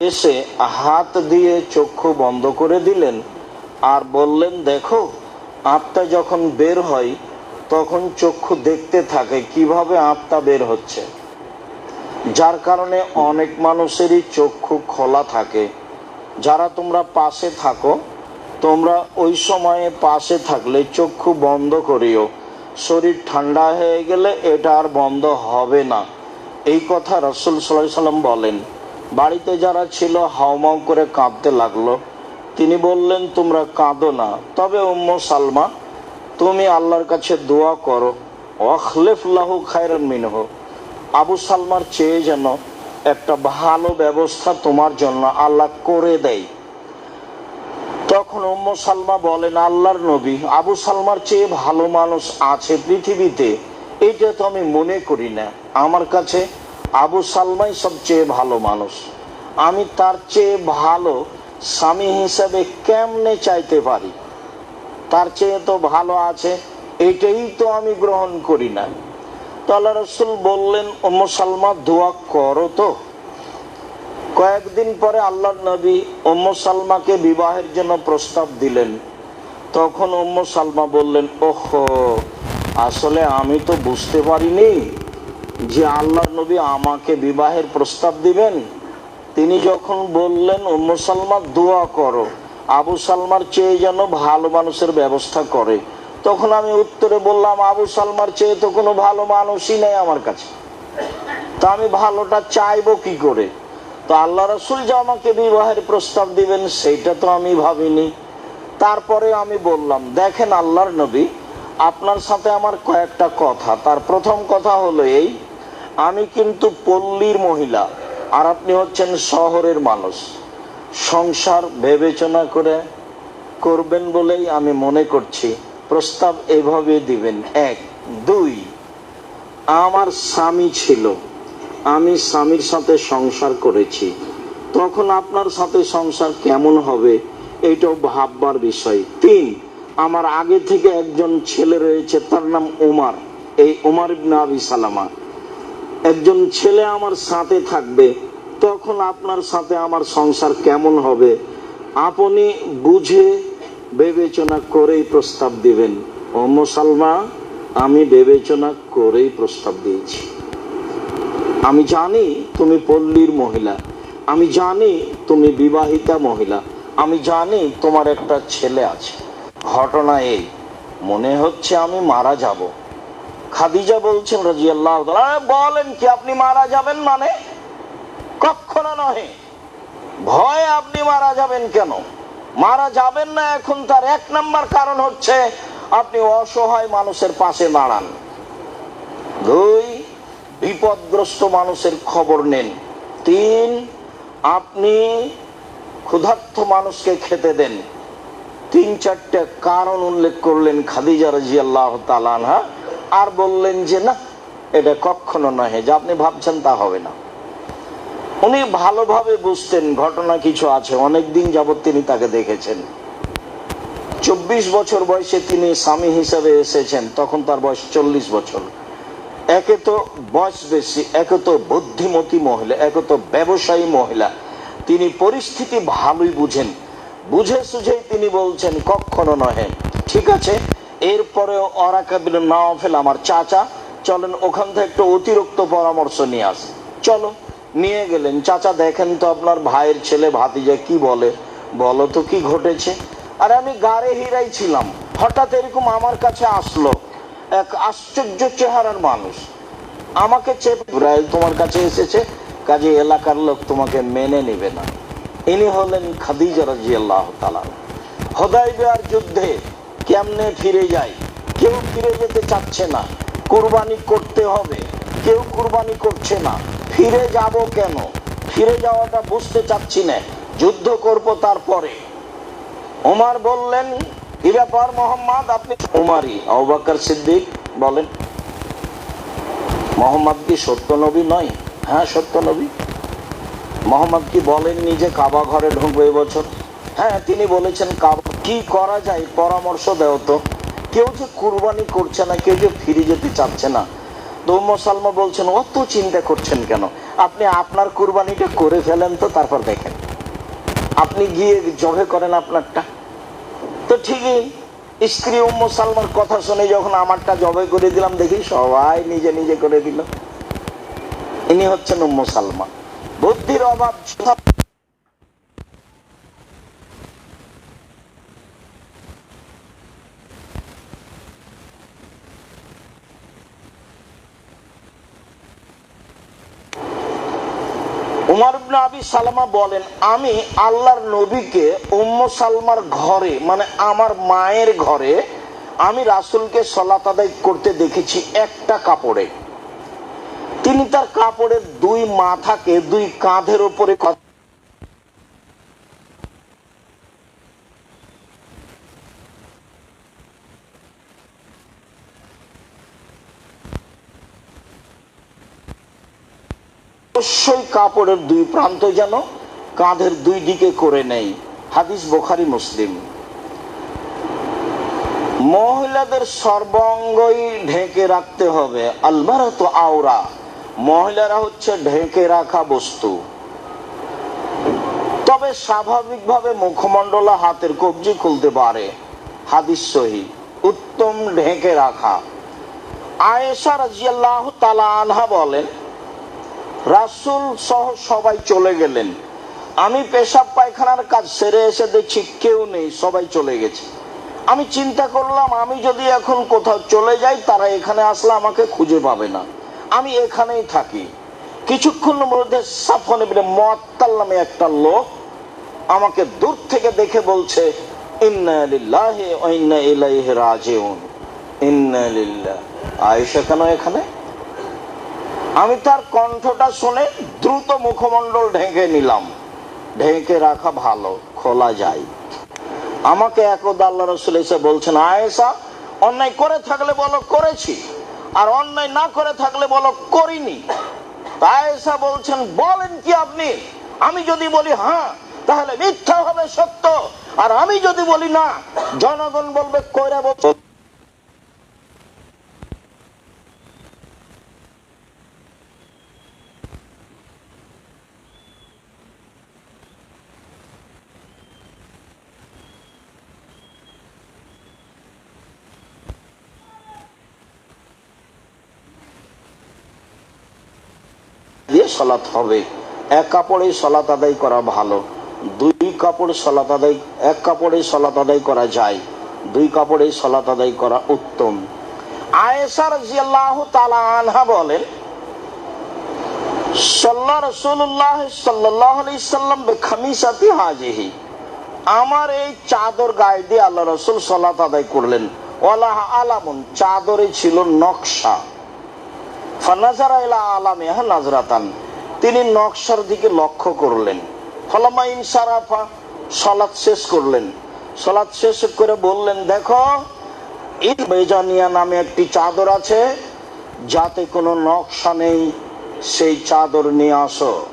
এসে হাত দিয়ে চক্ষু বন্ধ করে দিলেন আর বললেন, দেখো, আত্মা যখন বের হয়, তখন চক্ষু দেখতে থাকে কীভাবে আত্মা বের হচ্ছে। যার কারণে অনেক মানুষেরই চক্ষু খোলা থাকে। যারা তোমরা পাশে থাকো, তোমরা ওই সময়ে পাশে থাকলে চক্ষু বন্ধ করিও। শরীর ঠান্ডা হয়ে গেলে এটা আর বন্ধ হবে না। এই কথা রসুল সাল্লাহ সাল্লাম বলেন। বাড়িতে যারা ছিল হাউমাউ করে কাঁদতে লাগল। তিনি বললেন, তোমরা কাঁদো না। তবে উম্ম সালমা, তুমি আল্লাহর কাছে দোয়া করো। অখলেফ লাহু খায়রান মিনহ। আবু সালমার চেয়ে যেন একটা ভালো ব্যবস্থা তোমার জন্য আল্লাহ করে দেয়। তখন উম্ম সালমা বলেন, আল্লাহর নবী, আবু সালমার চেয়ে ভালো মানুষ আছে পৃথিবীতে। এটা তো আমি মনে করি না। আমার কাছে আবু সালমাই সবচেয়ে ভালো মানুষ। আমি তার চেয়ে ভালো স্বামী হিসাবে কেমনে চাইতে পারি? তার চেয়ে তো ভালো আছে, এটাই তো আমি গ্রহণ করি না। তো আল্লাহ রসুল বললেন, উম্ম সালমা, দোয়া করো তো। কয়েকদিন পরে আল্লাহর নবী উম্ম সালমাকে বিবাহের জন্য প্রস্তাব দিলেন। তখন উম্ম সালমা বললেন, ওহো, আসলে আমি তো বুঝতে পারিনি। যে আল্লাহর নবী আমাকে বিবাহের প্রস্তাব দিবেন, তিনি যখন বললেন উম্ম সালমা দোয়া করো। আবু সালমার চেয়ে যেন ভালো মানুষের ব্যবস্থা করে। তখন আমি উত্তরে বললাম, আবু সালমার চেয়ে তো কোনো ভালো মানুষই নেই আমার কাছে। তা আমি ভালোটা চাইব কি করে? তো আল্লাহ রসুল যে আমাকে বিবাহের প্রস্তাব দিবেন, সেইটা তো আমি ভাবিনি। তারপরে আমি বললাম, দেখেন আল্লাহর নবী, আপনার সাথে আমার কয়েকটা কথা। তার প্রথম কথা হলো এই আমি কিন্তু পল্লীর মহিলা, আর আপনি হচ্ছেন শহরের মানুষ। সংসার বিবেচনা করে করবেন বলেই আমি মনে করছি। প্রস্তাব এভাবে দিবেন। এক, দুই, আমার স্বামী ছিল। আমি স্বামীর সাথে সংসার করেছি। তখন আপনার সাথে সংসার কেমন হবে এইটাও ভাববার বিষয়। তিন, আমার আগে থেকে একজন ছেলে রয়েছে, তার নাম উমার। এই উমার ইবনে আবি সালামা। একজন ছেলে আমার সাথে থাকবে, তখন আপনার সাথে আমার সংসার কেমন হবে? আপনি বুঝে বিবেচনা করেই প্রস্তাব দিবেন। ও মুসালমা আমি বিবেচনা করেই প্রস্তাব দিয়েছি। আমি জানি তুমি পল্লীর মহিলা। আমি জানি তুমি বিবাহিতা মহিলা। আমি জানি তোমার একটা ছেলে আছে। ঘটনা এই। মনে হচ্ছে আমি মারা যাব। খাদিজা বলছেন রাজি আল্লাহ বলেন কি, আপনি মারা যাবেন মানে? কখনো নহে। ভয়ে আপনি মারা যাবেন কেন? মারা যাবেন না এখন তার এক নাম্বার কারণ হচ্ছে আপনি অসহায় মানুষের পাশে দাঁড়ান। দুই, বিপদগ্রস্ত মানুষের খবর নেন। তিন, আপনি ক্ষুধার্ত মানুষকে খেতে দেন। তিন, চারটে কারণ উল্লেখ করলেন খাদিজা রাজি আল্লাহ তালানহা আর বললেন যে, না, এটা কখনো নহে, যা আপনি ভাবছেন তা হবে না। উনি ভালোভাবে বুঝতেন ঘটনা কিছু আছে অনেক দিন যাবৎ তিনি তাকে দেখেছেন। চব্বিশ বছর বয়সে তিনি স্বামী হিসেবে এসেছেন, তখন তার বয়স চল্লিশ বছর। একে তো বয়স বেশি, একে তো বুদ্ধিমতী মহিলা, একে তো ব্যবসায়ী মহিলা। তিনি পরিস্থিতি ভালোই বুঝেন। বুঝে সুঝেই তিনি বলছেন, কখনো নহে। ঠিক আছে এরপরে অরাকাবিল নাওয়াফেল আমার চাচা। চলেন, ওখান থেকে একটু অতিরিক্ত পরামর্শ নিয়ে আস। চলো নিয়ে গেলেন। চাচা, দেখেন তো আপনার ভাইয়ের ছেলে ভাতিজা কি বলে। বলো তো কি ঘটেছে? আর, আমি গাড়ে হিরাই ছিলাম। হঠাৎ এরকম আমার কাছে আসলো। এক আশ্চর্য চেহারার মানুষ। আমাকে চেপ তোমার কাছে এসেছে। কাজে এলাকার লোক তোমাকে মেনে নেবে না। ইনি হলেন খাদিজা রাজি আল্লাহ তালা হদাইবিয়ার যুদ্ধে কেমনে ফিরে যায়? কেউ ফিরে যেতে চাচ্ছে না। কুরবানি করতে হবে। কেউ কুরবানি করছে না। ফিরে যাব কেন? ফিরে যাওয়াটা বুঝতে চাচ্ছি না। যুদ্ধ করব তারপরে। ওমার বললেন, কি ব্যাপার মোহাম্মদ? আপনি উমারি আবাকর সিদ্দিক বলেন, মোহাম্মদ কি সত্য নবী নয়? হ্যাঁ সত্য নবী। মোহাম্মদ কি বলেননি যে কাবা ঘরে ঢুকবে এবছর হ্যাঁ তিনি বলেছেন কাবা কি করা যায়? পরামর্শ দেও তো। কেউ যে কুরবানি করছে না, কেউ যে ফিরে যেতে চাচ্ছে না। তো সালমা বলছেন, অত চিন্তা করছেন কেন? আপনি আপনার কুরবানিটা করে ফেলেন তো, তারপর দেখেন। আপনি গিয়ে জবে করেন আপনারটা। তো ঠিকই, স্ত্রী উম্ম সালমার কথা শুনে যখন আমারটা জবে করে দিলাম, দেখি সবাই নিজে নিজে করে দিল। ইনি হচ্ছেন উম্ম সালমা। বুদ্ধির অভাব উমর আবি সালামা বলেন, আমি আল্লাহর নবীকে উম্ম সালমার ঘরে মানে আমার মায়ের ঘরে, আমি রাসূলকে সলাত আদায় করতে দেখেছি একটা কাপড়ে। তিনি তার কাপড়ের দুই মাথাকে দুই কাঁধের উপরে অবশ্যই কাপড়ের দুই প্রান্ত যেন কাঁধের দুই দিকে করে নেই। হাদিস বোখারি, মুসলিম। মহিলাদের সর্বাঙ্গই ঢেকে রাখতে হবে। আলমারা তো আওরা। মহিলারা হচ্ছে ঢেকে রাখা বস্তু। তবে স্বাভাবিকভাবে মুখমণ্ডলা হাতের কবজি খুলতে পারে। হাদিস সহি। উত্তম ঢেকে রাখা। আয়েশা রাজিয়াল্লাহ তালা আনহা বলেন রাসুল সহ সবাই চলে গেলেন। আমি পেশাব পায়খানার কাজ সেরে এসে দেখছি কেউ নেই, সবাই চলে গেছে। আমি চিন্তা করলাম, আমি যদি এখন কোথাও চলে যাই, তারা এখানে আসলে আমাকে খুঁজে পাবে না। আমি এখানেই থাকি। কিছুক্ষণ মধ্যে সাফন ইবনে মুআত্তাল নামে একটা লোক আমাকে দূর থেকে দেখে বলছে, ইন্না লিল্লাহি ইন্না ইলাইহি রাজিউন। ইন্না আয়েশা কেন এখানে? আমি তার কণ্ঠটা শুনে দ্রুত মুখমণ্ডল ঢেকে নিলাম। ঢেকে রাখা ভালো, খোলা যায়। আমাকে একদা আল্লাহ রসুল এসে বলছেন, আয়েশা, অন্যায় করে থাকলে বলো, করেছি। আর অন্যায় না করে থাকলে বলো, করিনি। তা আয়েশা বলছেন, বলেন কি আপনি? আমি যদি বলি হ্যাঁ তাহলে মিথ্যা হবে সত্য। আর আমি যদি বলি, না, জনগণ বলবে, কইরা বলছে সলাৎ হবে। এক কাপড়ে সলাৎ আদায় করা ভালো। দুই কাপড় সলাৎ আদায়, এক কাপড়ে সলাৎ আদায় করা যায়। দুই কাপড়ে সলাৎ আদায় করা উত্তম। আয়েশা রাদিয়াল্লাহু তাআলা আনহা বলেন, সাল্লা রাসূলুল্লাহ সাল্লাল্লাহু আলাইহি সাল্লাম বিখামিসাতি হাজিহি। আমার এই চাদর গায়ে দিয়ে আল্লাহ রসুল সলাত আদায় করলেন। ওয়ালাহ আলামুন, চাদরে ছিল নকশা। ফানাজারা ইলা আলামিহা নাজরাতান। তিনি নকশার দিকে লক্ষ্য করলেন। ফলামা ইনসারাফা সলাৎ শেষ করলেন। সলাৎ শেষ করে বললেন, দেখো, ঈদ বেজানিয়া নামে একটি চাদর আছে। যাতে কোনো নকশা নেই, সেই চাদর নিয়ে আসো।